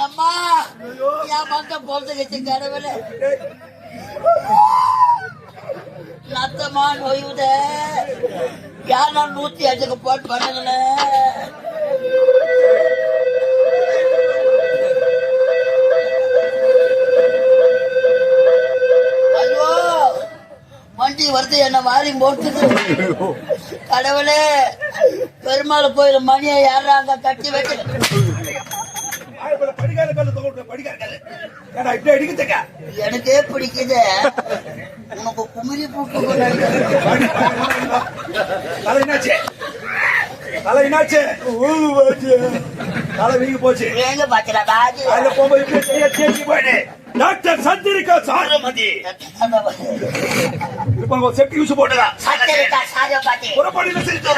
அம்மா என் மந்த கட்சி கடவுளே நத்தமா நோயுத நான் நூத்தி அஞ்சுக்கு போட்டு பண்ணுங்களேன் வண்டி வருது என்ன வாரி போட்டுது கடவுளே பெருமாள் கோயில் மணியை யாராங்க கட்டி வைக்க. எனக்கே பிடிக்குது. உனக்கு குமிரி பூட்டு என்னாச்சு தலை என்னாச்சு போச்சு. தலை வீங்கி போச்சு எங்க பாக்கிறா பாஜி அதுல போகும்போது டாக்டர் சந்திரிகா சாரமதி. இப்ப செப்டி யூஸ் போட்டுதான் சத்திரிக்கா சாஜ பாட்டி புறப்படியில் செஞ்சு